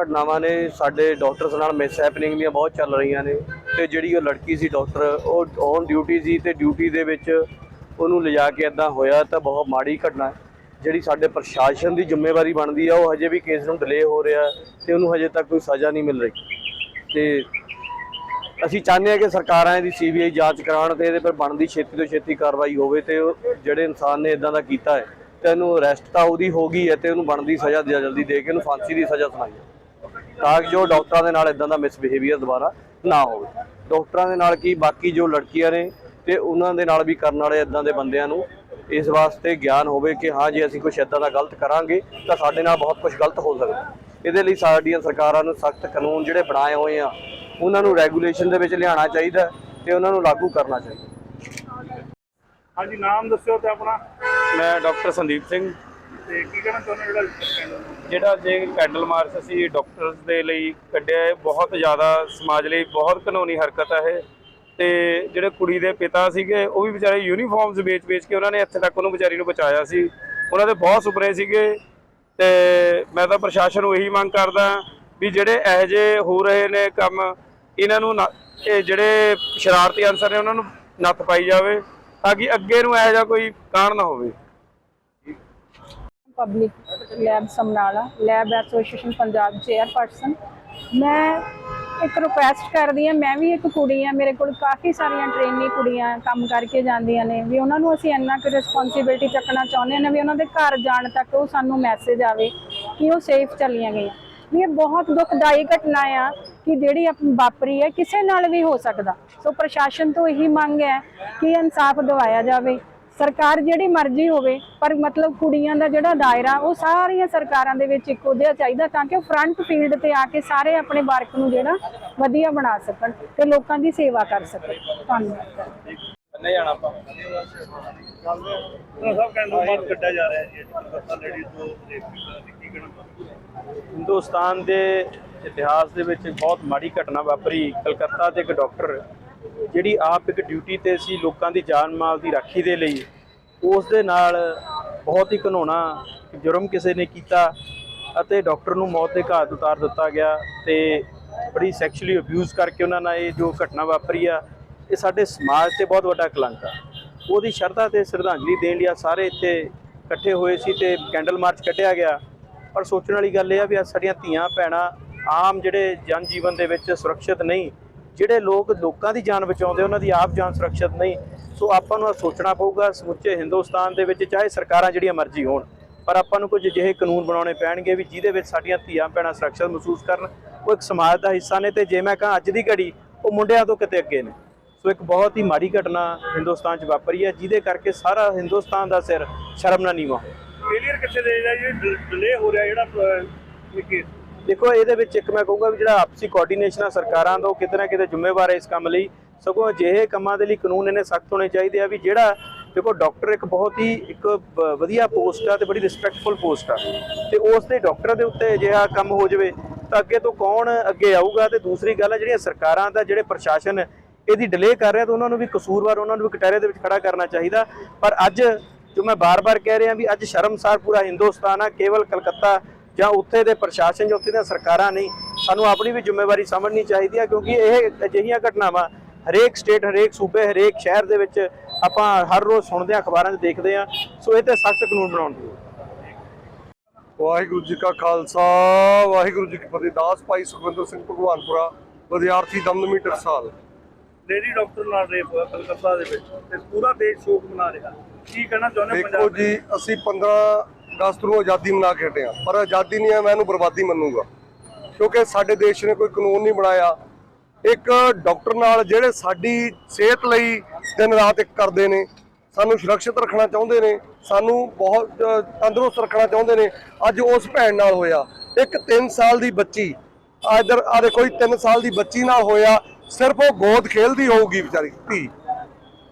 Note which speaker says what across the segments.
Speaker 1: ਘਟਨਾਵਾਂ ਨੇ, ਸਾਡੇ ਡਾਕਟਰਸ ਨਾਲ ਮਿਸ ਹੈਪਨਿੰਗ ਦੀਆਂ ਬਹੁਤ ਚੱਲ ਰਹੀਆਂ ਨੇ ਤੇ ਜਿਹੜੀ ਉਹ ਲੜਕੀ ਸੀ ਡਾਕਟਰ ਉਹ ਔਨ ਡਿਊਟੀ ਸੀ ਤੇ ਡਿਊਟੀ ਦੇ ਵਿੱਚ ਉਹਨੂੰ ਲਿਜਾ ਕੇ ਇਦਾਂ ਹੋਇਆ ਤਾਂ ਬਹੁਤ ਮਾੜੀ ਘਟਨਾ ਹੈ। ਜਿਹੜੀ ਸਾਡੇ ਪ੍ਰਸ਼ਾਸਨ ਦੀ ਜ਼ਿੰਮੇਵਾਰੀ ਬਣਦੀ ਆ, ਉਹ ਹਜੇ ਵੀ ਕੇਸ ਨੂੰ ਡਿਲੇ ਹੋ ਰਿਹਾ ਤੇ ਉਹਨੂੰ ਹਜੇ ਤੱਕ ਕੋਈ ਸਜ਼ਾ ਨਹੀਂ ਮਿਲ ਰਹੀ। ਤੇ ਅਸੀਂ ਚਾਹੁੰਦੇ ਹਾਂ ਕਿ ਸਰਕਾਰਾਂ ਇਹਦੀ ਸੀਬੀਆਈ ਜਾਂਚ ਕਰਾਉਣ ਤੇ ਇਹਦੇ ਪਰ ਬਣਦੀ ਛੇਤੀ ਤੋਂ ਛੇਤੀ ਕਾਰਵਾਈ ਹੋਵੇ ਤੇ ਉਹ ਜਿਹੜੇ ਇਨਸਾਨ ਨੇ ਇਦਾਂ ਦਾ ਕੀਤਾ ਹੈ, ਤੇ ਇਹਨੂੰ ਅਰੈਸਟ ਤਾਂ ਉਹਦੀ ਹੋ ਗਈ ਹੈ ਤੇ ਉਹਨੂੰ ਬਣਦੀ ਸਜ਼ਾ ਜਲਦੀ ਦੇ ਕੇ ਉਹਨੂੰ ਫਾਂਸੀ ਦੀ ਸਜ਼ਾ ਸੁਣਾਈ ਤਾਂ ਕਿ ਜੋ ਡਾਕਟਰਾਂ ਦੇ ਨਾਲ ਇਦਾਂ ਦਾ ਮਿਸਬਿਹੇਵੀਅਰ ਦੁਬਾਰਾ ਨਾ ਹੋਵੇ। ਡਾਕਟਰਾਂ ਦੇ ਨਾਲ ਕੀ ਬਾਕੀ ਜੋ ਲੜਕੀਆਂ ਨੇ ਤੇ ਉਹਨਾਂ ਦੇ ਨਾਲ ਵੀ ਕਰਨ ਵਾਲੇ ਇਦਾਂ ਦੇ ਬੰਦਿਆਂ ਨੂੰ ਇਸ ਵਾਸਤੇ ਗਿਆਨ ਹੋਵੇ ਕਿ ਹਾਂ ਜੇ ਅਸੀਂ ਕੁਝ ਇਦਾਂ ਦਾ ਗਲਤ ਕਰਾਂਗੇ ਤਾਂ ਸਾਡੇ ਨਾਲ ਬਹੁਤ ਕੁਝ ਗਲਤ ਹੋ ਸਕਦਾ। ਇਹਦੇ ਲਈ ਸਾਡੀਆਂ ਸਰਕਾਰਾਂ ਨੂੰ ਸਖਤ ਕਾਨੂੰਨ ਜਿਹੜੇ ਬਣਾਏ ਹੋਏ ਆ ਉਹਨਾਂ ਨੂੰ ਰੈਗੂਲੇਸ਼ਨ ਦੇ ਵਿੱਚ ਲਿਆਉਣਾ ਚਾਹੀਦਾ ਤੇ ਉਹਨਾਂ ਨੂੰ ਲਾਗੂ ਕਰਨਾ ਚਾਹੀਦਾ।
Speaker 2: ਹਾਂਜੀ ਨਾਮ ਦੱਸਿਓ ਤੇ ਆਪਣਾ।
Speaker 3: ਮੈਂ ਡਾਕਟਰ ਸੰਦੀਪ ਸਿੰਘ।
Speaker 2: ਤੇ ਕੀ ਕਹਿਣਾ ਚਾਹੁੰਦੇ ਜਿਹੜਾ scandal
Speaker 3: ਜਿਹੜਾ ਜੇ ਕੈਂਡਲ ਮਾਰਚ ਅਸੀਂ ਡਾਕਟਰਸ ਦੇ ਲਈ ਕੱਢਿਆ ਹੈ, ਬਹੁਤ ਜ਼ਿਆਦਾ ਸਮਾਜ ਲਈ ਬਹੁਤ ਕਾਨੂੰਨੀ ਹਰਕਤ ਹੈ ਇਹ। ਤੇ ਜਿਹੜੇ ਕੁੜੀ ਦੇ ਪਿਤਾ ਸੀਗੇ, ਉਹ ਵੀ ਵਿਚਾਰੇ ਯੂਨੀਫਾਰਮਸ ਵੇਚ-ਵੇਚ ਕੇ ਉਹਨਾਂ ਨੇ ਇੱਥੇ ਤੱਕ ਉਹਨੂੰ ਵਿਚਾਰੀ ਨੂੰ ਬਚਾਇਆ ਸੀ। ਉਹਨਾਂ ਦੇ ਬਹੁਤ ਸੁਪਨੇ ਸੀਗੇ ਤੇ ਮੈਂ ਤਾਂ ਪ੍ਰਸ਼ਾਸਨ ਨੂੰ ਇਹੀ ਮੰਗ ਕਰਦਾ ਵੀ ਜਿਹੜੇ ਇਹੋ ਜਿਹੇ ਹੋ ਰਹੇ ਨੇ ਕੰਮ, ਇਹਨਾਂ ਨੂੰ ਨਾ- ਇਹ ਜਿਹੜੇ ਸ਼ਰਾਰਤੀ ਅਨਸਰ ਨੇ, ਉਹਨਾਂ ਨੂੰ ਨੱਥ ਪਾਈ ਜਾਵੇ ਤਾਂ ਕਿ ਅੱਗੇ ਨੂੰ ਇਹੋ ਜਿਹਾ ਕੋਈ ਕਾਰਨ ਨਾ ਹੋਵੇ।
Speaker 4: Public lab Samrala lab association Punjab chairperson ਮੈਂ ਇੱਕ ਰਿਕੁਐਸਟ ਕਰਦੀ ਹਾਂ, ਮੈਂ ਵੀ ਇੱਕ ਕੁੜੀ ਆ ਮੇਰੇ ਕੋਲ ਕਾਫੀ ਸਾਰੀਆਂ ਟ੍ਰੇਨੀ ਕੁੜੀਆਂ ਕੰਮ ਕਰਕੇ ਜਾਂਦੀਆਂ ਨੇ, ਵੀ ਉਹਨਾਂ ਨੂੰ ਅਸੀਂ ਇੰਨਾ ਕੁ ਰਿਸਪੌਂਸਿਬਿਲਟੀ ਚੱਕਣਾ ਚਾਹੁੰਦੇ ਨੇ, ਵੀ ਉਹਨਾਂ ਦੇ ਘਰ ਜਾਣ ਤੱਕ ਉਹ ਸਾਨੂੰ ਮੈਸੇਜ ਆਵੇ ਕਿ ਉਹ ਸੇਫ ਚੱਲੀਆਂ ਗਈਆਂ। ਵੀ ਇਹ ਬਹੁਤ ਦੁਖਦਾਈ ਘਟਨਾ ਆ ਕਿ ਜਿਹੜੀ ਆਪ- ਵਾਪਰੀ ਹੈ, ਕਿਸੇ ਨਾਲ ਵੀ ਹੋ ਸਕਦਾ। ਸੋ ਪ੍ਰਸ਼ਾਸਨ ਤੋਂ ਇਹੀ ਮੰਗ ਹੈ ਕਿ ਇਨਸਾਫ ਦਿਵਾਇਆ ਜਾਵੇ। ਸਰਕਾਰ ਜਿਹੜੀ ਮਰਜ਼ੀ ਹੋਵੇ ਪਰ ਮਤਲਬ ਕੁੜੀਆਂ ਦਾ ਜਿਹੜਾ ਦਾਇਰਾ ਉਹ ਸਾਰੀਆਂ ਸਰਕਾਰਾਂ ਦੇ ਵਿੱਚ ਇੱਕੋ ਜਿਹਾ ਚਾਹੀਦਾ ਤਾਂ ਕਿ ਉਹ ਫਰੰਟ ਫੀਲਡ ਤੇ ਆ ਕੇ ਸਾਰੇ ਆਪਣੇ ਵਰਕ ਨੂੰ ਜਿਹੜਾ ਵਧੀਆ ਬਣਾ ਸਕਣ ਤੇ ਲੋਕਾਂ ਦੀ ਸੇਵਾ ਕਰ ਸਕਣ। ਧੰਨਵਾਦ।
Speaker 3: ਨਹੀਂ ਜਾਣਾ ਆਪਾਂ?
Speaker 2: ਸਭ ਕਹਿੰਦੇ ਬਾਅਦ ਕੱਢਿਆ ਜਾ ਰਿਹਾ ਜੀ ਕਲਕੱਤਾ ਲੇਡੀ ਤੋਂ ਹੋ?
Speaker 3: ਹਿੰਦੁਸਤਾਨ ਦੇ ਇਤਿਹਾਸ ਦੇ ਵਿੱਚ ਬਹੁਤ ਮਾੜੀ ਘਟਨਾ ਵਾਪਰੀ। ਕਲਕੱਤਾ ਦੇ ਇੱਕ ਡਾਕਟਰ ਜਿਹੜੀ ਆਪ ਇੱਕ ਡਿਊਟੀ ਤੇ ਸੀ ਲੋਕਾਂ ਦੀ ਜਾਨ ਮਾਲ ਦੀ ਰਾਖੀ ਦੇ ਲਈ, ਉਸ ਦੇ ਨਾਲ ਬਹੁਤ ਹੀ ਘਿਨਾਉਣਾ ਜੁਰਮ ਕਿਸੇ ਨੇ ਕੀਤਾ ਅਤੇ ਡਾਕਟਰ ਨੂੰ ਮੌਤ ਦੇ ਘਾਟ ਉਤਾਰ ਦਿੱਤਾ ਗਿਆ ਤੇ ਬੜੀ ਸੈਕਸ਼ੂਅਲੀ ਅਬਿਊਜ਼ ਕਰਕੇ ਉਹਨਾਂ ਨਾਲ ਇਹ ਜੋ ਘਟਨਾ ਵਾਪਰੀ ਆ, ਇਹ ਸਾਡੇ ਸਮਾਜ ਤੇ ਬਹੁਤ ਵੱਡਾ ਕਲੰਕ ਆ। ਉਹਦੀ ਸ਼ਰਧਾ ਤੇ ਸ਼ਰਧਾਂਜਲੀ ਦੇਣ ਲਈ ਆ ਸਾਰੇ ਇੱਥੇ ਇਕੱਠੇ ਹੋਏ ਸੀ ਤੇ ਕੈਂਡਲ ਮਾਰਚ ਕੱਢਿਆ ਗਿਆ। ਪਰ ਸੋਚਣ ਵਾਲੀ ਗੱਲ ਇਹ ਆ ਵੀ ਅੱਜ ਸਾਡੀਆਂ ਧੀਆਂ, ਭੈਣਾਂ ਆਮ ਜਿਹੜੇ ਜਨ ਜੀਵਨ ਦੇ ਵਿੱਚ ਸੁਰੱਖਿਅਤ ਨਹੀਂ ਜਿਹੜੇ ਲੋਕ ਲੋਕਾਂ ਦੀ ਜਾਨ ਬਚਾਉਂਦੇ, ਉਹਨਾਂ ਦੀ ਆਪ ਜਾਨ ਸੁਰੱਖਿਅਤ ਨਹੀਂ। ਸੋ ਆਪਾਂ ਨੂੰ ਸੋਚਣਾ ਪਊਗਾ, ਸਮੁੱਚੇ ਹਿੰਦੁਸਤਾਨ ਦੇ ਵਿੱਚ ਚਾਹੇ ਸਰਕਾਰਾਂ ਜਿਹੜੀਆਂ ਮਰਜ਼ੀ ਹੋਣ, ਪਰ ਆਪਾਂ ਨੂੰ ਕੁਝ ਅਜਿਹੇ ਕਾਨੂੰਨ ਬਣਾਉਣੇ ਪੈਣਗੇ ਵੀ ਜਿਹਦੇ ਵਿੱਚ ਸਾਡੀਆਂ ਧੀਆਂ ਭੈਣਾਂ ਸੁਰੱਖਿਅਤ ਮਹਿਸੂਸ ਕਰਨ। ਉਹ ਇੱਕ ਸਮਾਜ ਦਾ ਹਿੱਸਾ ਨੇ ਤੇ ਜੇ ਮੈਂ ਕਹਾਂ ਅੱਜ ਦੀ ਘੜੀ, ਉਹ ਮੁੰਡਿਆਂ ਤੋਂ ਕਿਤੇ ਅੱਗੇ ਨੇ। ਸੋ ਇੱਕ ਬਹੁਤ ਹੀ ਮਾੜੀ ਘਟਨਾ ਹਿੰਦੁਸਤਾਨ 'ਚ ਵਾਪਰੀ ਹੈ, ਜਿਹਦੇ ਕਰਕੇ ਸਾਰਾ ਹਿੰਦੁਸਤਾਨ ਦਾ ਸਿਰ ਸ਼ਰਮ ਨਾਲ ਨੀਵਾਂ ਹੋਇਆ
Speaker 2: ਕਿੱਥੇ ਦੇ ਰਿਹਾ ਜੀ? ਡਿਲੇ ਹੋ ਰਿਹਾ ਜਿਹੜਾ ਕੇਸ
Speaker 3: ਦੇਖੋ, ਇਹਦੇ ਵਿੱਚ ਇੱਕ ਮੈਂ ਕਹੂੰਗਾ ਵੀ ਜਿਹੜਾ ਆਪਸੀ ਕੋਆਰਡੀਨੇਸ਼ਨ ਆ ਸਰਕਾਰਾਂ ਦਾ, ਉਹ ਕਿਤੇ ਨਾ ਕਿਤੇ ਜ਼ਿੰਮੇਵਾਰ ਹੈ ਇਸ ਕੰਮ ਲਈ। ਸਗੋਂ ਅਜਿਹੇ ਕੰਮਾਂ ਦੇ ਲਈ ਕਾਨੂੰਨ ਇਹਨੇ ਸਖਤ ਹੋਣੇ ਚਾਹੀਦੇ ਆ ਵੀ ਜਿਹੜਾ, ਦੇਖੋ ਡਾਕਟਰ ਇੱਕ ਬਹੁਤ ਹੀ ਇੱਕ ਵਧੀਆ ਪੋਸਟ ਆ ਤੇ ਬੜੀ ਰਿਸਪੈਕਟਫੁਲ ਪੋਸਟ ਆ। ਤੇ ਉਸ ਦੇ ਡਾਕਟਰ ਦੇ ਉੱਤੇ ਅਜਿਹਾ ਕੰਮ ਹੋ ਜਾਵੇ, ਤਾਂ ਅੱਗੇ ਤੋਂ ਕੌਣ ਅੱਗੇ ਆਊਗਾ? ਤੇ ਦੂਸਰੀ ਗੱਲ ਆ, ਜਿਹੜੀਆਂ ਸਰਕਾਰਾਂ ਦਾ ਜਿਹੜੇ ਪ੍ਰਸ਼ਾਸਨ ਇਹਦੀ ਡਿਲੇ ਕਰ ਰਿਹਾ, ਤਾਂ ਉਹਨਾਂ ਨੂੰ ਵੀ ਕਸੂਰਵਾਰ, ਉਹਨਾਂ ਨੂੰ ਵੀ ਕਟਹਿਰੇ ਦੇ ਵਿੱਚ ਖੜਾ ਕਰਨਾ ਚਾਹੀਦਾ। ਪਰ ਅੱਜ ਜੋ ਮੈਂ ਬਾਰ-ਬਾਰ ਕਹਿ ਰਿਹਾ ਵੀ ਅੱਜ ਸ਼ਰਮਸਾਰ ਪੂਰਾ ਹਿੰਦੁਸਤਾਨ ਆ, ਕੇਵਲ ਕਲਕੱਤਾ ਜਾਂ ਉੱਥੇ ਦੇ ਪ੍ਰਸ਼ਾਸਨ ਜਾਂ ਉੱਥੇ ਦੀਆਂ ਸਰਕਾਰਾਂ ਨਹੀਂ ਸਾਨੂੰ ਆਪਣੀ ਵੀ ਜ਼ਿੰਮੇਵਾਰੀ ਸਮਝਣੀ ਚਾਹੀਦੀ ਹੈ ਕਿਉਂਕਿ ਇਹ ਅਜਿਹੀਆਂ ਘਟਨਾਵਾਂ ਹਰੇਕ ਸਟੇਟ ਹਰੇਕ ਸੂਬੇ ਹਰੇਕ ਸ਼ਹਿਰ ਦੇ ਵਿੱਚ ਆਪਾਂ ਹਰ ਰੋਜ਼ ਸੁਣਦੇ ਹਾਂ ਅਖਬਾਰਾਂ 'ਚ ਦੇਖਦੇ ਹਾਂ ਸੋ ਇਹ ਤੇ ਸਖਤ ਕਾਨੂੰਨ ਬਣਾਉਣ ਦੀ।
Speaker 5: ਵਾਹਿਗੁਰੂ ਜੀ ਕਾ ਖਾਲਸਾ ਵਾਹਿਗੁਰੂ ਜੀ ਕੀ ਫਤਿਹ ਦਾਸ ਭਾਈ ਸੁਖਵਿੰਦਰ ਸਿੰਘ ਭਗਵਾਨਪੁਰਾ ਵਿਦਿਆਰਥੀ ਦਮਦਮੀ ਟਕਸਾਲ
Speaker 2: ਲੇਡੀ ਡਾਕਟਰ ਨਾਲ ਰੇਪ ਹੋਇਆ ਕਲਕੱਤਾ ਦੇ ਵਿੱਚ ਤੇ ਪੂਰਾ ਦੇਸ਼ ਸ਼ੋਕ ਮਨਾ ਰਿਹਾ। ਕੀ ਕਹਿਣਾ ਚਾਹੁੰਦੇ
Speaker 5: ਦੇਖੋ
Speaker 2: ਪੰਜਾਬ ਦੇ
Speaker 5: ਜੀ ਅਸੀਂ 15 ਅਗਸਤ ਨੂੰ ਆਜ਼ਾਦੀ ਮਨਾ ਕੇ ਹਟੇ ਪਰ ਆਜ਼ਾਦੀ ਨਹੀਂ ਹੈ, ਮੈਂ ਇਹਨੂੰ ਬਰਬਾਦੀ ਮੰਨੂਗਾ। ਕਿਉਂਕਿ ਸਾਡੇ ਦੇਸ਼ ਨੇ ਕੋਈ ਕਾਨੂੰਨ ਨਹੀਂ ਬਣਾਇਆ। ਇੱਕ ਡਾਕਟਰ ਨਾਲ ਜਿਹੜੇ ਸਾਡੀ ਸਿਹਤ ਲਈ ਦਿਨ ਰਾਤ ਇੱਕ ਕਰਦੇ ਨੇ, ਸਾਨੂੰ ਸੁਰੱਖਿਅਤ ਰੱਖਣਾ ਚਾਹੁੰਦੇ ਨੇ, ਸਾਨੂੰ ਬਹੁਤ ਤੰਦਰੁਸਤ ਰੱਖਣਾ ਚਾਹੁੰਦੇ ਨੇ, ਅੱਜ ਉਸ ਭੈਣ ਨਾਲ ਹੋਇਆ। ਇੱਕ 3 ਸਾਲ ਦੀ ਬੱਚੀ, ਆ ਇਧਰ, ਆ ਦੇਖੋ ਜੀ 3 ਸਾਲ ਦੀ ਬੱਚੀ ਨਾਲ ਹੋਇਆ, ਸਿਰਫ ਉਹ ਗੋਦ ਖੇਲਦੀ ਹੋਊਗੀ ਵਿਚਾਰੀ ਧੀ।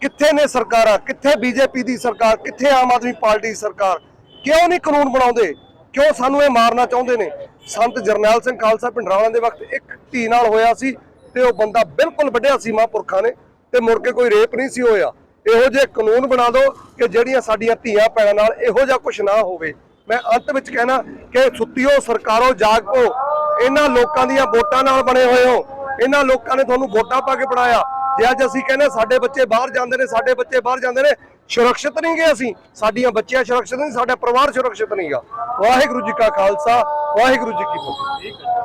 Speaker 5: ਕਿੱਥੇ ਨੇ ਸਰਕਾਰਾਂ? ਕਿੱਥੇ ਬੀਜੇਪੀ ਦੀ ਸਰਕਾਰ? ਕਿੱਥੇ ਆਮ ਆਦਮੀ ਪਾਰਟੀ ਦੀ ਸਰਕਾਰ? ਕਿਉਂ ਨਹੀਂ ਕਾਨੂੰਨ ਬਣਾਉਂਦੇ? ਕਿਉਂ ਸਾਨੂੰ ਇਹ ਮਾਰਨਾ ਚਾਹੁੰਦੇ ਨੇ? ਸੰਤ ਜਰਨੈਲ ਸਿੰਘ ਖਾਲਸਾ ਪਿੰਡਰਾਵਾਂ ਦੇ ਵਕਤ ਇੱਕ ਧੀ ਨਾਲ ਹੋਇਆ ਸੀ ਤੇ ਉਹ ਬੰਦਾ ਬਿਲਕੁਲ ਵੱਢਿਆ ਸੀ ਮਹਾਂਪੁਰਖਾਂ ਨੇ ਤੇ ਮੁੜ ਕੇ ਕੋਈ ਰੇਪ ਨਹੀਂ ਸੀ ਹੋਇਆ। ਇਹੋ ਜਿਹੇ ਕਾਨੂੰਨ ਬਣਾ ਦਿਓ ਕਿ ਜਿਹੜੀਆਂ ਸਾਡੀਆਂ ਧੀਆਂ ਭੈਣਾਂ ਨਾਲ ਇਹੋ ਜਿਹਾ ਕੁਝ ਨਾ ਹੋਵੇ। ਮੈਂ ਅੰਤ ਵਿੱਚ ਕਹਿਣਾ ਕਿ ਸੁੱਤੀਓ, ਸਰਕਾਰੋ, ਜਾਗ। ਪੋ ਇਹਨਾਂ ਲੋਕਾਂ ਦੀਆਂ ਵੋਟਾਂ ਨਾਲ ਬਣੇ ਹੋਏ ਹੋ। ਇਹਨਾਂ ਲੋਕਾਂ ਨੇ ਤੁਹਾਨੂੰ ਵੋਟਾਂ ਪਾ ਕੇ ਬਣਾਇਆ ਜੇ ਅੱਜ ਅਸੀਂ ਕਹਿੰਦੇ ਸਾਡੇ ਬੱਚੇ ਬਾਹਰ ਜਾਂਦੇ ਨੇ, ਸਾਡੇ ਬੱਚੇ ਬਾਹਰ ਜਾਂਦੇ ਨੇ, ਸੁਰੱਖਿਅਤ ਨਹੀਂ ਗਏ ਅਸੀਂ। ਸਾਡੀਆਂ ਬੱਚੀਆਂ ਸੁਰੱਖਿਅਤ ਨਹੀਂ, ਸਾਡਾ ਪਰਿਵਾਰ ਸੁਰੱਖਿਅਤ ਨਹੀਂਗਾ ਵਾਹਿਗੁਰੂ ਜੀ ਕਾ ਖਾਲਸਾ, ਵਾਹਿਗੁਰੂ ਜੀ ਕੀ ਫਤਿਹ।